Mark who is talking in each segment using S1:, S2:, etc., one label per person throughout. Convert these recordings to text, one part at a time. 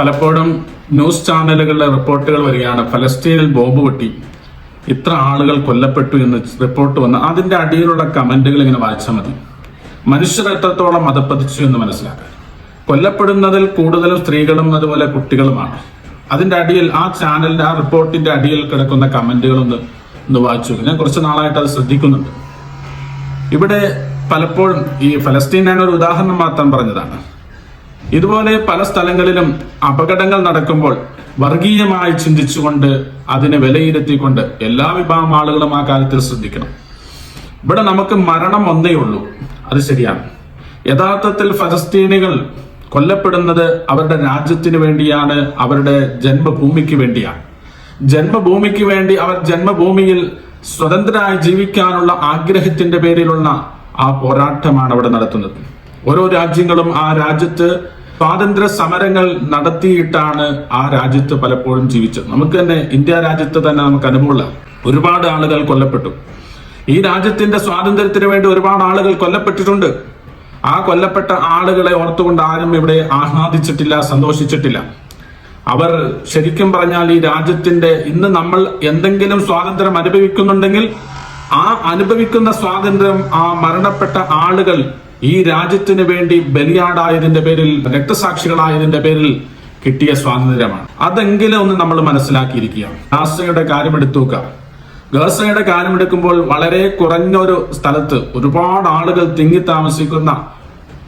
S1: പലപ്പോഴും ന്യൂസ് ചാനലുകളിലെ റിപ്പോർട്ടുകൾ വരികയാണ്. ഫലസ്തീനിൽ ബോംബ് പൊട്ടി. ഇത്ര ആളുകൾ കൊല്ലപ്പെട്ടു എന്ന് റിപ്പോർട്ട് വന്ന് അതിന്റെ അടിയിലുള്ള കമന്റുകൾ ഇങ്ങനെ വായിച്ചാൽ മതി. മനുഷ്യർ എത്രത്തോളം മതപ്പതിച്ചു എന്ന് മനസ്സിലാക്കാൻ കൊല്ലപ്പെടുന്നതിൽ കൂടുതലും സ്ത്രീകളും അതുപോലെ കുട്ടികളുമാണ്. അതിന്റെ അടിയിൽ ആ ചാനലിന്റെ ആ റിപ്പോർട്ടിന്റെ അടിയിൽ കിടക്കുന്ന കമന്റുകളൊന്ന് ഒന്ന് വായിച്ചു. ഞാൻ കുറച്ച് നാളായിട്ട് അത് ശ്രദ്ധിക്കുന്നുണ്ട്. ഇവിടെ പലപ്പോഴും ഈ ഫലസ്തീൻ ഞാൻ ഒരു ഉദാഹരണം മാത്രം പറഞ്ഞതാണ്. ഇതുപോലെ പല സ്ഥലങ്ങളിലും അപകടങ്ങൾ നടക്കുമ്പോൾ വർഗീയമായി ചിന്തിച്ചുകൊണ്ട് അതിനെ വിലയിരുത്തിക്കൊണ്ട് എല്ലാ വിഭാഗം ആളുകളും ആ കാര്യത്തിൽ ശ്രദ്ധിക്കണം. ഇവിടെ നമുക്ക് മരണം ഒന്നേ ഉള്ളൂ. അത് ശരിയാണ്. യഥാർത്ഥത്തിൽ ഫലസ്തീനികൾ കൊല്ലപ്പെടുന്നത് അവരുടെ രാജ്യത്തിന് വേണ്ടിയാണ് അവരുടെ ജന്മഭൂമിക്ക് വേണ്ടിയാണ്. ജന്മഭൂമിക്ക് വേണ്ടി അവർ ജന്മഭൂമിയിൽ സ്വതന്ത്രരായി ജീവിക്കാനുള്ള ആഗ്രഹത്തിന്റെ പേരിലുള്ള ആ പോരാട്ടമാണ് അവിടെ നടത്തുന്നത്. ഓരോ രാജ്യങ്ങളും ആ രാജ്യത്ത് സ്വാതന്ത്ര്യ സമരങ്ങൾ നടത്തിയിട്ടാണ് ആ രാജ്യത്ത് പലപ്പോഴും ജീവിച്ചത്. നമുക്ക് തന്നെ ഇന്ത്യ രാജ്യത്ത് തന്നെ നമുക്ക് അനുഭവമുള്ള ഒരുപാട് ആളുകൾ കൊല്ലപ്പെട്ടു. ഈ രാജ്യത്തിന്റെ സ്വാതന്ത്ര്യത്തിന് വേണ്ടി ഒരുപാട് ആളുകൾ കൊല്ലപ്പെട്ടിട്ടുണ്ട്. ആ കൊല്ലപ്പെട്ട ആളുകളെ ഓർത്തുകൊണ്ട് ആരും ഇവിടെ ആഹ്ലാദിച്ചിട്ടില്ല സന്തോഷിച്ചിട്ടില്ല. അവർ ശരിക്കും പറഞ്ഞാൽ ഈ രാജ്യത്തിന്റെ ഇന്ന് നമ്മൾ എന്തെങ്കിലും സ്വാതന്ത്ര്യം അനുഭവിക്കുന്നുണ്ടെങ്കിൽ ആ അനുഭവിക്കുന്ന സ്വാതന്ത്ര്യം ആ മരണപ്പെട്ട ആളുകൾ ഈ രാജ്യത്തിന് വേണ്ടി ബലിയാടായതിന്റെ പേരിൽ രക്തസാക്ഷികളായതിന്റെ പേരിൽ കിട്ടിയ സ്വാതന്ത്ര്യമാണ്. അതെങ്കിലും ഒന്ന് നമ്മൾ മനസ്സിലാക്കിയിരിക്കുക ഗാസയുടെ കാര്യം എടുത്തുക ഗാസയുടെ കാര്യം എടുക്കുമ്പോൾ വളരെ കുറഞ്ഞ ഒരു സ്ഥലത്ത് ഒരുപാട് ആളുകൾ തിങ്ങി താമസിക്കുന്ന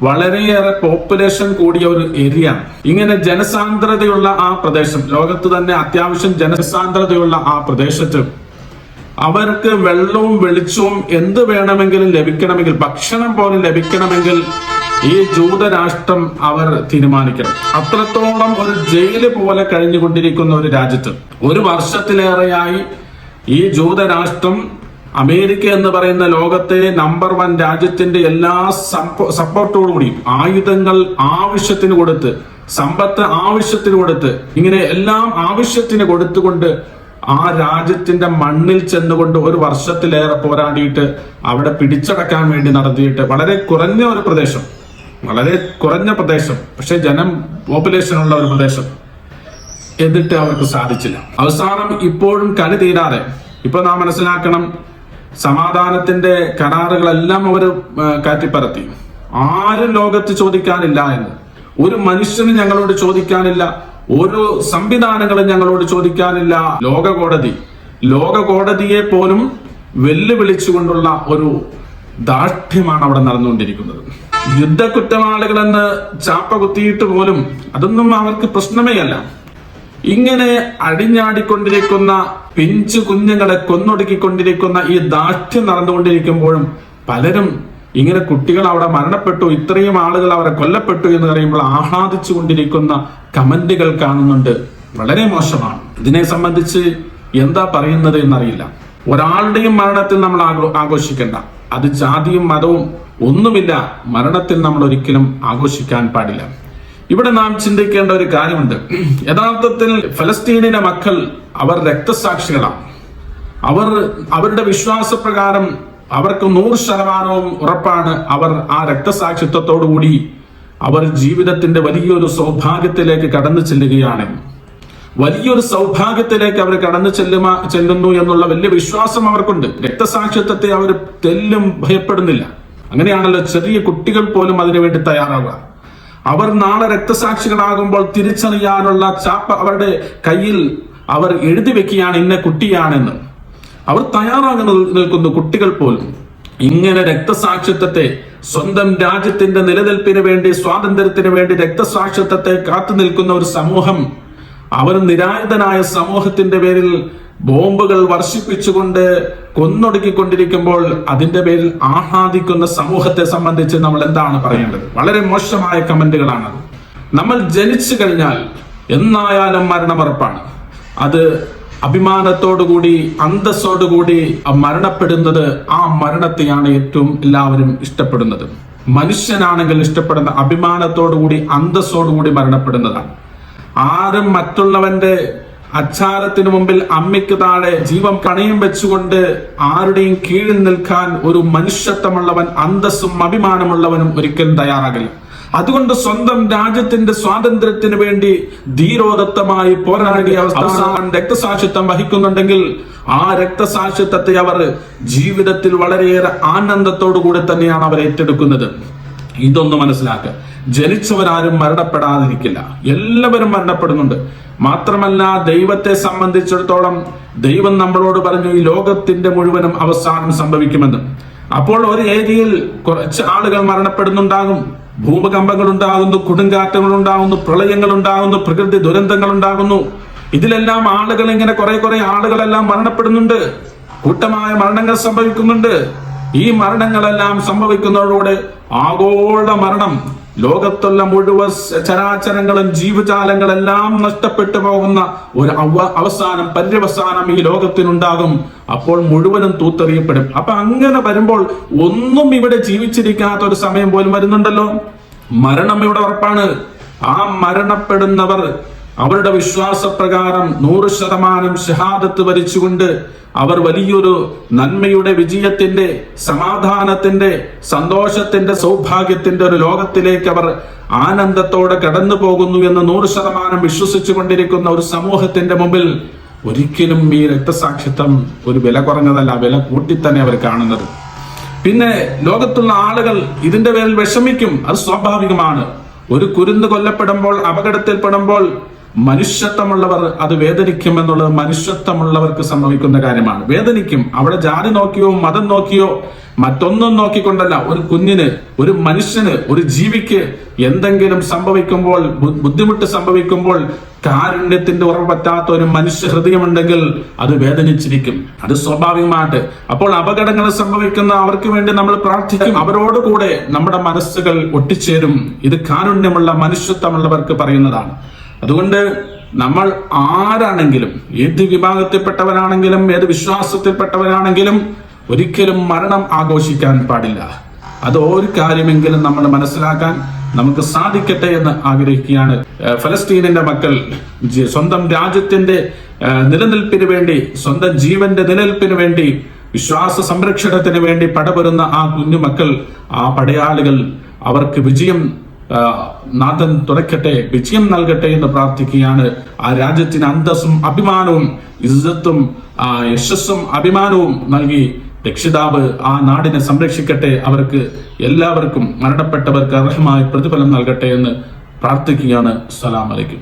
S1: വളരെയേറെ പോപ്പുലേഷൻ കൂടിയ ഒരു ഏരിയ ഇങ്ങനെ ജനസാന്ദ്രതയുള്ള ആ പ്രദേശം ലോകത്ത് തന്നെ അത്യാവശ്യം ജനസാന്ദ്രതയുള്ള ആ പ്രദേശത്ത് അവർക്ക് വെള്ളവും വെളിച്ചവും എന്ത് വേണമെങ്കിലും ലഭിക്കണമെങ്കിൽ ഭക്ഷണം പോലും ലഭിക്കണമെങ്കിൽ ഈ ജൂതരാഷ്ട്രം അവർ തീരുമാനിക്കണം. അത്രത്തോളം ഒരു ജയിൽ പോലെ കഴിഞ്ഞുകൊണ്ടിരിക്കുന്ന ഒരു രാജ്യത്ത് ഒരു വർഷത്തിലേറെയായി ഈ ജൂതരാഷ്ട്രം അമേരിക്ക എന്ന് പറയുന്ന ലോകത്തെ നമ്പർ വൺ രാജ്യത്തിന്റെ എല്ലാ സപ്പോർട്ടോടുകൂടിയും ആയുധങ്ങൾ ആവശ്യത്തിന് കൊടുത്ത് സമ്പത്ത് ആവശ്യത്തിന് കൊടുത്ത് ഇങ്ങനെ എല്ലാം ആവശ്യത്തിന് കൊടുത്തുകൊണ്ട് ആ രാജ്യത്തിന്റെ മണ്ണിൽ ചെന്നുകൊണ്ട് ഒരു വർഷത്തിലേറെ പോരാടിയിട്ട് അവിടെ പിടിച്ചടക്കാൻ വേണ്ടി നടത്തിയിട്ട് വളരെ കുറഞ്ഞ ഒരു പ്രദേശം. വളരെ കുറഞ്ഞ പ്രദേശം. പക്ഷെ ജനം പോപ്പുലേഷൻ ഉള്ള ഒരു പ്രദേശം. എന്നിട്ട് അവർക്ക് സാധിച്ചില്ല. അവസാനം ഇപ്പോഴും കണി തീരാതെ. ഇപ്പൊ നാം മനസ്സിലാക്കണം സമാധാനത്തിന്റെ കരാറുകളെല്ലാം അവർ കാറ്റിപ്പരത്തി. ആരും ലോകത്ത് ചോദിക്കാനില്ല എന്ന്. ഒരു മനുഷ്യനും ഞങ്ങളോട് ചോദിക്കാനില്ല. ഒരു സംവിധാനങ്ങളും ഞങ്ങളോട് ചോദിക്കാനില്ല. ലോക കോടതി ലോക കോടതിയെ പോലും വെല്ലുവിളിച്ചുകൊണ്ടുള്ള ഒരു ദാർഢ്യമാണ് അവിടെ നടന്നുകൊണ്ടിരിക്കുന്നത്. യുദ്ധ കുറ്റവാളികളെന്ന് ചാപ്പ കുത്തിയിട്ട് പോലും അതൊന്നും അവർക്ക് പ്രശ്നമേ അല്ല. ഇങ്ങനെ അടിഞ്ഞാടിക്കൊണ്ടിരിക്കുന്ന പിഞ്ചു കുഞ്ഞുങ്ങളെ കൊന്നൊടുക്കിക്കൊണ്ടിരിക്കുന്ന ഈ ദാർഢ്യം നടന്നുകൊണ്ടിരിക്കുമ്പോഴും പലരും ഇങ്ങനെ കുട്ടികൾ അവിടെ മരണപ്പെട്ടു ഇത്രയും ആളുകൾ അവരെ കൊല്ലപ്പെട്ടു എന്ന് പറയുമ്പോൾ ആഹ്ലാദിച്ചു കൊണ്ടിരിക്കുന്ന കമന്റുകൾ കാണുന്നുണ്ട്. വളരെ മോശമാണ്. ഇതിനെ സംബന്ധിച്ച് എന്താ പറയുന്നത് എന്നറിയില്ല. ഒരാളുടെയും മരണത്തിൽ നമ്മൾ ആഘോ- ആഘോഷിക്കേണ്ട. അത് ജാതിയും മതവും ഒന്നുമില്ല. മരണത്തിൽ നമ്മൾ ഒരിക്കലും ആഘോഷിക്കാൻ പാടില്ല. ഇവിടെ നാം ചിന്തിക്കേണ്ട ഒരു കാര്യമുണ്ട്. യഥാർത്ഥത്തിൽ ഫലസ്തീനിലെ മക്കൾ അവർ രക്തസാക്ഷികളാണ്. അവർ അവരുടെ വിശ്വാസപ്രകാരം അവർക്ക് നൂറ് ശതമാനവും ഉറപ്പാണ് അവർ ആ രക്തസാക്ഷിത്വത്തോടുകൂടി അവർ ജീവിതത്തിന്റെ വലിയൊരു സൗഭാഗ്യത്തിലേക്ക് കടന്നു ചെല്ലുകയാണ്. വലിയൊരു സൗഭാഗ്യത്തിലേക്ക് അവർ കടന്നു ചെല്ലുമ ചെല്ലുന്നു എന്നുള്ള വലിയ വിശ്വാസം അവർക്കുണ്ട്. രക്തസാക്ഷിത്വത്തെ അവർ തെല്ലും ഭയപ്പെടുന്നില്ല. അങ്ങനെയാണല്ലോ ചെറിയ കുട്ടികൾ പോലും അതിനുവേണ്ടി തയ്യാറാവുക. അവർ നാളെ രക്തസാക്ഷികളാകുമ്പോൾ തിരിച്ചറിയാനുള്ള ചാപ്പ അവരുടെ കയ്യിൽ അവർ എഴുതി വെക്കുകയാണ് ഇന്ന കുട്ടിയാണെന്ന്. അവർ തയ്യാറാകി നിൽക്കുന്ന കുട്ടികൾ പോലും ഇങ്ങനെ രക്തസാക്ഷിത്വത്തെ സ്വന്തം രാജ്യത്തിന്റെ നിലനിൽപ്പിന് വേണ്ടി സ്വാതന്ത്ര്യത്തിന് വേണ്ടി രക്തസാക്ഷിത്വത്തെ കാത്തു നിൽക്കുന്ന ഒരു സമൂഹം അവർ നിരായുധനായ സമൂഹത്തിന്റെ പേരിൽ ബോംബുകൾ വർഷിപ്പിച്ചുകൊണ്ട് കൊന്നൊടുക്കിക്കൊണ്ടിരിക്കുമ്പോൾ അതിന്റെ പേരിൽ ആഹ്ലാദിക്കുന്ന സമൂഹത്തെ സംബന്ധിച്ച് നമ്മൾ എന്താണ് പറയേണ്ടത്? വളരെ മോശമായ കമന്റുകളാണ് നമ്മൾ ജനിച്ചു കഴിഞ്ഞാൽ എന്നായാലും മരണമറപ്പാണ്. അത് അഭിമാനത്തോടുകൂടി അന്തസ്സോടുകൂടി മരണപ്പെടുന്നത് ആ മരണത്തെയാണ് ഏറ്റവും എല്ലാവരും ഇഷ്ടപ്പെടുന്നത്. മനുഷ്യനാണെങ്കിൽ ഇഷ്ടപ്പെടുന്ന അഭിമാനത്തോടുകൂടി അന്തസ്സോടുകൂടി മരണപ്പെടുന്നതാണ്. ആരും മറ്റുള്ളവന്റെ അച്ചാരത്തിന് മുമ്പിൽ അമ്മയ്ക്ക് താഴെ ജീവൻ പണയം വെച്ചുകൊണ്ട് ആരുടെയും കീഴിൽ നിൽക്കാൻ ഒരു മനുഷ്യത്വമുള്ളവൻ അന്തസ്സും അഭിമാനമുള്ളവനും ഒരിക്കലും തയ്യാറാകില്ല. അതുകൊണ്ട് സ്വന്തം രാജ്യത്തിന്റെ സ്വാതന്ത്ര്യത്തിന് വേണ്ടി ധീരോദത്തമായി പോരാടിയ അവസാനം രക്തസാക്ഷിത്വം വഹിക്കുന്നുണ്ടെങ്കിൽ ആ രക്തസാക്ഷിത്വത്തെ അവർ ജീവിതത്തിൽ വളരെയേറെ ആനന്ദത്തോടു കൂടി തന്നെയാണ് അവർ ഏറ്റെടുക്കുന്നത്. ഇതൊന്ന് മനസ്സിലാക്കുക ജനിച്ചവരാരും മരണപ്പെടാതിരിക്കില്ല. എല്ലാവരും മരണപ്പെടുന്നുണ്ട്. മാത്രമല്ല ദൈവത്തെ സംബന്ധിച്ചിടത്തോളം ദൈവം നമ്മളോട് പറഞ്ഞു ഈ ലോകത്തിന്റെ മുഴുവനും അവസാനം സംഭവിക്കുമെന്ന്. അപ്പോൾ ഒരു ഏരിയയിൽ കുറച്ച് ആളുകൾ മരണപ്പെടുന്നുണ്ടാകും. ഭൂമികമ്പങ്ങൾ ഉണ്ടാകുന്നു കൊടുങ്കാറ്റങ്ങൾ ഉണ്ടാകുന്നു പ്രളയങ്ങൾ ഉണ്ടാകുന്നു പ്രകൃതി ദുരന്തങ്ങൾ ഉണ്ടാകുന്നു ഇതിലെല്ലാം ആളുകൾ ഇങ്ങനെ കുറെ കുറെ ആളുകളെല്ലാം മരണപ്പെടുന്നുണ്ട്. കൂട്ടമായ മരണങ്ങൾ സംഭവിക്കുന്നുണ്ട്. ഈ മരണങ്ങളെല്ലാം സംഭവിക്കുന്നതോടെ ആഗോള മരണം ലോകത്തുള്ള മുഴുവൻ ചരാചരങ്ങളും ജീവജാലങ്ങളെല്ലാം നഷ്ടപ്പെട്ടു പോകുന്ന ഒരു അവസാനം പര്യവസാനം ഈ ലോകത്തിനുണ്ടാകും. അപ്പോൾ മുഴുവനും തൂത്തെറിയപ്പെടും. അപ്പൊ അങ്ങനെ വരുമ്പോൾ ഒന്നും ഇവിടെ ജീവിച്ചിരിക്കാത്ത ഒരു സമയം പോലും വരുന്നുണ്ടല്ലോ. മരണം ഇവിടെ ഉറപ്പാണ്. ആ മരണപ്പെടുന്നവർ അവരുടെ വിശ്വാസപ്രകാരം നൂറ് ശതമാനം ഷഹാദത്ത് വരിച്ചുകൊണ്ട് അവർ വലിയൊരു നന്മയുടെ വിജയത്തിന്റെ സമാധാനത്തിന്റെ സന്തോഷത്തിന്റെ സൗഭാഗ്യത്തിന്റെ ഒരു ലോകത്തിലേക്ക് അവർ ആനന്ദത്തോടെ കടന്നു പോകുന്നു എന്ന് നൂറ് ശതമാനം വിശ്വസിച്ചു കൊണ്ടിരിക്കുന്ന ഒരു സമൂഹത്തിന്റെ മുമ്പിൽ ഒരിക്കലും ഈ രക്തസാക്ഷിത്വം ഒരു വില കുറഞ്ഞതല്ല വില കൂട്ടി തന്നെ അവർ കാണുന്നത്. പിന്നെ ലോകത്തുള്ള ആളുകൾ ഇതിന്റെ പേരിൽ വിഷമിക്കും. അത് സ്വാഭാവികമാണ്. ഒരു കുരുന്ന് കൊല്ലപ്പെടുമ്പോൾ അപകടത്തിൽപ്പെടുമ്പോൾ മനുഷ്യത്വമുള്ളവർ അത് വേദനിക്കും എന്നുള്ളത് മനുഷ്യത്വമുള്ളവർക്ക് സംഭവിക്കുന്ന കാര്യമാണ്. വേദനിക്കും. അവിടെ ജാതി നോക്കിയോ മതം നോക്കിയോ മറ്റൊന്നും നോക്കിക്കൊണ്ടല്ല. ഒരു കുഞ്ഞിന് ഒരു മനുഷ്യന് ഒരു ജീവിക്ക് എന്തെങ്കിലും സംഭവിക്കുമ്പോൾ ബുദ്ധിമുട്ട് സംഭവിക്കുമ്പോൾ കാരുണ്യത്തിന്റെ ഉറവ് പറ്റാത്ത ഒരു മനുഷ്യ ഹൃദയമുണ്ടെങ്കിൽ അത് വേദനിച്ചിരിക്കും. അത് സ്വാഭാവികമായിട്ട്. അപ്പോൾ അപകടങ്ങൾ സംഭവിക്കുന്ന അവർക്ക് വേണ്ടി നമ്മൾ പ്രാർത്ഥിക്കും. അവരോട് കൂടെ നമ്മുടെ മനസ്സുകൾ ഒട്ടിച്ചേരും. ഇത് കാരുണ്യമുള്ള മനുഷ്യത്വമുള്ളവർക്ക് പറയുന്നതാണ്. അതുകൊണ്ട് നമ്മൾ ആരാണെങ്കിലും ഏത് വിഭാഗത്തിൽപ്പെട്ടവരാണെങ്കിലും ഏത് വിശ്വാസത്തിൽപ്പെട്ടവരാണെങ്കിലും ഒരിക്കലും മരണം ആഘോഷിക്കാൻ പാടില്ല. അത് ഒരു കാര്യമെങ്കിലും നമ്മൾ മനസ്സിലാക്കാൻ നമുക്ക് സാധിക്കട്ടെ എന്ന് ആഗ്രഹിക്കുകയാണ്. ഫലസ്തീനിന്റെ മക്കൾ സ്വന്തം രാജ്യത്തിന്റെ നിലനിൽപ്പിന് വേണ്ടി സ്വന്തം ജീവന്റെ നിലനിൽപ്പിന് വേണ്ടി വിശ്വാസ സംരക്ഷണത്തിന് വേണ്ടി പടപെരുന്ന ആ കുഞ്ഞുമക്കൾ ആ പടയാളികൾ അവർക്ക് വിജയം നാഥൻ തുറക്കട്ടെ വിജയം നൽകട്ടെ എന്ന് പ്രാർത്ഥിക്കുകയാണ്. ആ രാജ്യത്തിന് അന്തസ്സും അഭിമാനവും ഇസ്സത്തും ആ യശസ്സും അഭിമാനവും നൽകി രക്ഷിതാവ് ആ നാടിനെ സംരക്ഷിക്കട്ടെ. അവർക്ക് എല്ലാവർക്കും മരണപ്പെട്ടവർക്ക് അർഹമായ പ്രതിഫലം നൽകട്ടെ എന്ന് പ്രാർത്ഥിക്കുകയാണ്. അസ്സലാമലൈക്കും